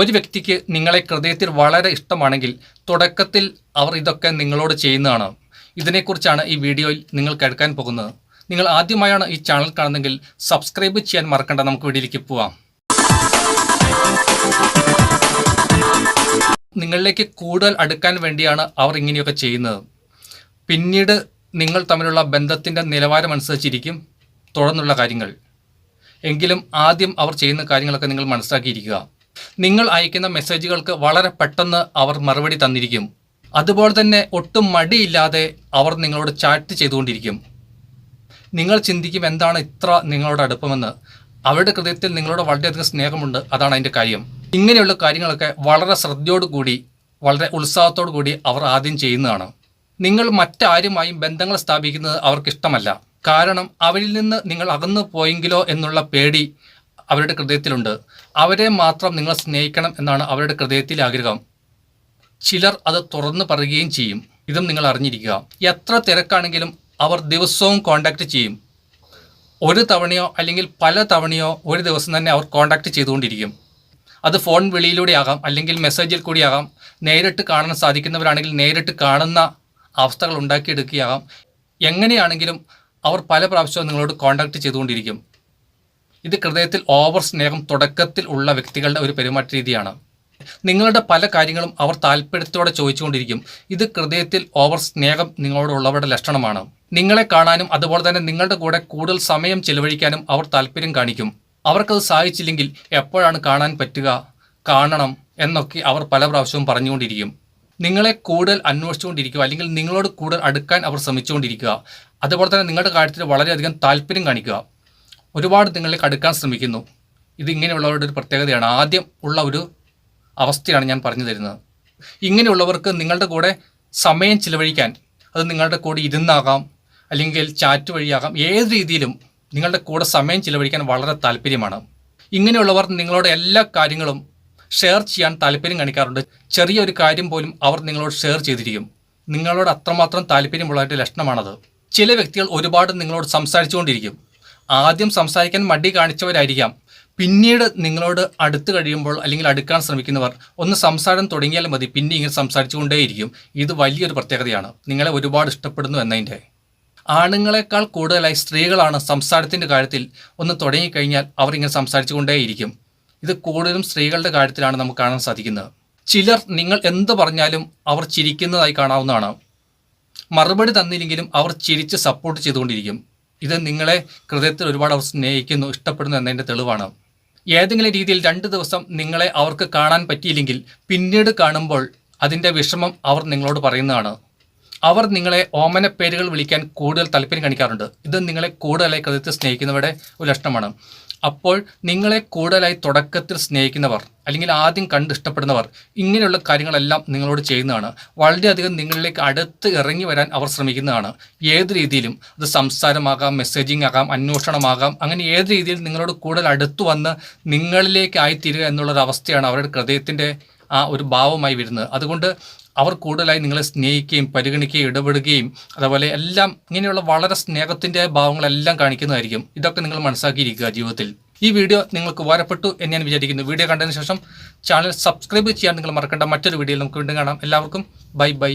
ഒരു വ്യക്തിക്ക് നിങ്ങളെ ഹൃദയത്തിൽ വളരെ ഇഷ്ടമാണെങ്കിൽ തുടക്കത്തിൽ അവർ ഇതൊക്കെ നിങ്ങളോട് ചെയ്യുന്നതാണ്. ഇതിനെക്കുറിച്ചാണ് ഈ വീഡിയോയിൽ നിങ്ങൾ കേൾക്കാൻ പോകുന്നത്. നിങ്ങൾ ആദ്യമായാണ് ഈ ചാനൽ കാണുന്നതെങ്കിൽ സബ്സ്ക്രൈബ് ചെയ്യാൻ മറക്കണ്ട. നമുക്ക് വീഡിയോയിലേക്ക് പോവാം. നിങ്ങളിലേക്ക് കൂടുതൽ അടുക്കാൻ വേണ്ടിയാണ് അവർ ഇങ്ങനെയൊക്കെ ചെയ്യുന്നത്. പിന്നീട് നിങ്ങൾ തമ്മിലുള്ള ബന്ധത്തിന്റെ നിലവാരം അനുസരിച്ചിരിക്കും തുടർന്നുള്ള കാര്യങ്ങൾ. എങ്കിലും ആദ്യം അവർ ചെയ്യുന്ന കാര്യങ്ങളൊക്കെ നിങ്ങൾ മനസ്സിലാക്കിയിരിക്കുക. നിങ്ങൾ അയക്കുന്ന മെസ്സേജുകൾക്ക് വളരെ പെട്ടെന്ന് അവർ മറുപടി തന്നിരിക്കും. അതുപോലെ തന്നെ ഒട്ടും മടിയില്ലാതെ അവർ നിങ്ങളോട് ചാറ്റ് ചെയ്തുകൊണ്ടിരിക്കും. നിങ്ങൾ ചിന്തിക്കും എന്താണ് ഇത്ര നിങ്ങളോട് അടുപ്പമെന്ന്. അവരുടെ ഹൃദയത്തിൽ നിങ്ങളോട് വളരെയധികം സ്നേഹമുണ്ട് അതാണ് അതിന്റെ കാര്യം. ഇങ്ങനെയുള്ള കാര്യങ്ങളൊക്കെ വളരെ ശ്രദ്ധയോടുകൂടി വളരെ ഉത്സാഹത്തോടു കൂടി അവർ ആദ്യം ചെയ്യുന്നതാണ്. നിങ്ങൾ മറ്റാരുമായും ബന്ധങ്ങൾ സ്ഥാപിക്കുന്നത് അവർക്കിഷ്ടമല്ല. കാരണം അവരിൽ നിന്ന് നിങ്ങൾ അകന്നു പോയെങ്കിലോ എന്നുള്ള പേടി അവരുടെ ഹൃദയത്തിലുണ്ട്. അവരെ മാത്രം നിങ്ങൾ സ്നേഹിക്കണം എന്നാണ് അവരുടെ ഹൃദയത്തിലെ ആഗ്രഹം. ചിലർ അത് തുറന്നു പറയുകയും ചെയ്യും. ഇതും നിങ്ങൾ അറിഞ്ഞിരിക്കുക. എത്ര തിരക്കാണെങ്കിലും അവർ ദിവസവും കോണ്ടാക്ട് ചെയ്യും. ഒരു തവണയോ അല്ലെങ്കിൽ പല തവണയോ ഒരു ദിവസം തന്നെ അവർ കോണ്ടാക്ട് ചെയ്തുകൊണ്ടിരിക്കും. അത് ഫോൺ വിളിയിലൂടെയാകാം അല്ലെങ്കിൽ മെസ്സേജിൽ കൂടിയാകാം. നേരിട്ട് കാണാൻ സാധിക്കുന്നവരാണെങ്കിൽ നേരിട്ട് കാണുന്ന അവസ്ഥകൾ ഉണ്ടാക്കിയെടുക്കുകയാകാം. എങ്ങനെയാണെങ്കിലും അവർ പല പ്രാവശ്യവും നിങ്ങളോട് കോണ്ടാക്ട് ചെയ്തുകൊണ്ടിരിക്കും. ഇത് ഹൃദയത്തിൽ ഓവർ സ്നേഹം തുടക്കത്തിൽ ഉള്ള വ്യക്തികളുടെ ഒരു പെരുമാറ്റ രീതിയാണ്. നിങ്ങളുടെ പല കാര്യങ്ങളും അവർ താല്പര്യത്തോടെ ചോദിച്ചുകൊണ്ടിരിക്കും. ഇത് ഹൃദയത്തിൽ ഓവർ സ്നേഹം നിങ്ങളോടുള്ളവരുടെ ലക്ഷണമാണ്. നിങ്ങളെ കാണാനും അതുപോലെ തന്നെ നിങ്ങളുടെ കൂടെ കൂടുതൽ സമയം ചെലവഴിക്കാനും അവർ താല്പര്യം കാണിക്കും. അവർക്കത് സാധിച്ചില്ലെങ്കിൽ എപ്പോഴാണ് കാണാൻ പറ്റുക കാണണം എന്നൊക്കെ അവർ പല പ്രാവശ്യവും പറഞ്ഞുകൊണ്ടിരിക്കും. നിങ്ങളെ കൂടുതൽ അന്വേഷിച്ചുകൊണ്ടിരിക്കുക അല്ലെങ്കിൽ നിങ്ങളോട് കൂടുതൽ അടുക്കാൻ അവർ ശ്രമിച്ചുകൊണ്ടിരിക്കുക. അതുപോലെ തന്നെ നിങ്ങളുടെ കാര്യത്തിൽ വളരെയധികം താല്പര്യം കാണിക്കുക. ഒരുപാട് നിങ്ങളിലേക്ക് അടുക്കാൻ ശ്രമിക്കുന്നു. ഇത് ഒരു പ്രത്യേകതയാണ്. ആദ്യം ഉള്ള ഒരു അവസ്ഥയാണ് ഞാൻ പറഞ്ഞു തരുന്നത്. ഇങ്ങനെയുള്ളവർക്ക് നിങ്ങളുടെ കൂടെ സമയം ചിലവഴിക്കാൻ അത് നിങ്ങളുടെ കൂടെ ഇരുന്നാകാം അല്ലെങ്കിൽ ചാറ്റ് വഴിയാകാം ഏത് രീതിയിലും നിങ്ങളുടെ കൂടെ സമയം ചിലവഴിക്കാൻ വളരെ താല്പര്യമാണ്. ഇങ്ങനെയുള്ളവർ നിങ്ങളുടെ എല്ലാ കാര്യങ്ങളും ഷെയർ ചെയ്യാൻ താല്പര്യം കാണിക്കാറുണ്ട്. ചെറിയൊരു കാര്യം പോലും അവർ നിങ്ങളോട് ഷെയർ ചെയ്തിരിക്കും. നിങ്ങളോട് അത്രമാത്രം താല്പര്യമുള്ളവരുടെ ലക്ഷണമാണത്. ചില വ്യക്തികൾ ഒരുപാട് നിങ്ങളോട് സംസാരിച്ചുകൊണ്ടിരിക്കും. ആദ്യം സംസാരിക്കാൻ മടി കാണിച്ചവരായിരിക്കാം. പിന്നീട് നിങ്ങളോട് അടുത്ത് കഴിയുമ്പോൾ അല്ലെങ്കിൽ അടുക്കാൻ ശ്രമിക്കുന്നവർ ഒന്ന് സംസാരം തുടങ്ങിയാൽ മതി പിന്നെ ഇങ്ങനെ സംസാരിച്ചുകൊണ്ടേയിരിക്കും. ഇത് വലിയൊരു പ്രത്യേകതയാണ്. നിങ്ങളെ ഒരുപാട് ഇഷ്ടപ്പെടുന്നു എന്നതിന്റെ. ആണുങ്ങളെക്കാൾ കൂടുതലായി സ്ത്രീകളാണ് സംസാരത്തിന്റെ കാര്യത്തിൽ ഒന്ന് തുടങ്ങിക്കഴിഞ്ഞാൽ അവർ ഇങ്ങനെ സംസാരിച്ചുകൊണ്ടേയിരിക്കും. ഇത് കൂടുതലും സ്ത്രീകളുടെ കാര്യത്തിലാണ് നമുക്ക് കാണാൻ സാധിക്കുന്നത്. ചിലർ നിങ്ങൾ എന്ത് പറഞ്ഞാലും അവർ ചിരിക്കുന്നതായി കാണാവുന്നതാണ്. മറുപടി തന്നില്ലെങ്കിലും അവർ ചിരിച്ച് സപ്പോർട്ട് ചെയ്തുകൊണ്ടിരിക്കും. ഇത് നിങ്ങളെ ഹൃദയത്തിൽ ഒരുപാട് അവർ സ്നേഹിക്കുന്നു ഇഷ്ടപ്പെടുന്നു എന്നതിന്റെ തെളിവാണ്. ഏതെങ്കിലും രീതിയിൽ രണ്ട് ദിവസം നിങ്ങളെ അവർക്ക് കാണാൻ പറ്റിയില്ലെങ്കിൽ പിന്നീട് കാണുമ്പോൾ അതിന്റെ വിഷമം അവർ നിങ്ങളോട് പറയുന്നതാണ്. അവർ നിങ്ങളെ ഓമന പേരുകൾ വിളിക്കാൻ കൂടുതൽ താല്പര്യം കാണിക്കാറുണ്ട്. ഇത് നിങ്ങളെ കൂടുതലായി ഹൃദയത്തിൽ സ്നേഹിക്കുന്നവരുടെ ഒരു ലക്ഷണമാണ്. അപ്പോൾ നിങ്ങളെ കൂടുതലായി തുടക്കത്തിൽ സ്നേഹിക്കുന്നവർ അല്ലെങ്കിൽ ആദ്യം കണ്ട് ഇഷ്ടപ്പെടുന്നവർ ഇങ്ങനെയുള്ള കാര്യങ്ങളെല്ലാം നിങ്ങളോട് ചെയ്യുന്നതാണ്. വളരെയധികം നിങ്ങളിലേക്ക് അടുത്ത് ഇറങ്ങി വരാൻ അവർ ശ്രമിക്കുന്നതാണ്. ഏത് രീതിയിലും അത് സംസാരമാകാം മെസ്സേജിങ് ആകാം അന്വേഷണമാകാം അങ്ങനെ ഏത് രീതിയിൽ നിങ്ങളോട് കൂടുതൽ അടുത്ത് വന്ന് നിങ്ങളിലേക്ക് ആയിത്തീരുക എന്നുള്ളൊരു അവസ്ഥയാണ് അവരുടെ ഹൃദയത്തിന്റെ ആ ഒരു ഭാവമായി വരുന്നത്. അതുകൊണ്ട് അവർ കൂടുതലായി നിങ്ങളെ സ്നേഹിക്കുകയും പരിഗണിക്കുകയും ഇടപെടുകയും അതുപോലെ എല്ലാം ഇങ്ങനെയുള്ള വളരെ സ്നേഹത്തിന്റെ ഭാവങ്ങളെല്ലാം കാണിക്കുന്നതായിരിക്കും. ഇതൊക്കെ നിങ്ങൾ മനസ്സിലാക്കിയിരിക്കുക ജീവിതത്തിൽ. ഈ വീഡിയോ നിങ്ങൾക്ക് ഉപകാരപ്പെട്ടു എന്ന് ഞാൻ വിചാരിക്കുന്നു. വീഡിയോ കണ്ടതിന് ശേഷം ചാനൽ സബ്സ്ക്രൈബ് ചെയ്യാൻ നിങ്ങൾ മറക്കേണ്ട. മറ്റൊരു വീഡിയോയിൽ നമുക്ക് വീണ്ടും കാണാം. എല്ലാവർക്കും ബൈ ബൈ.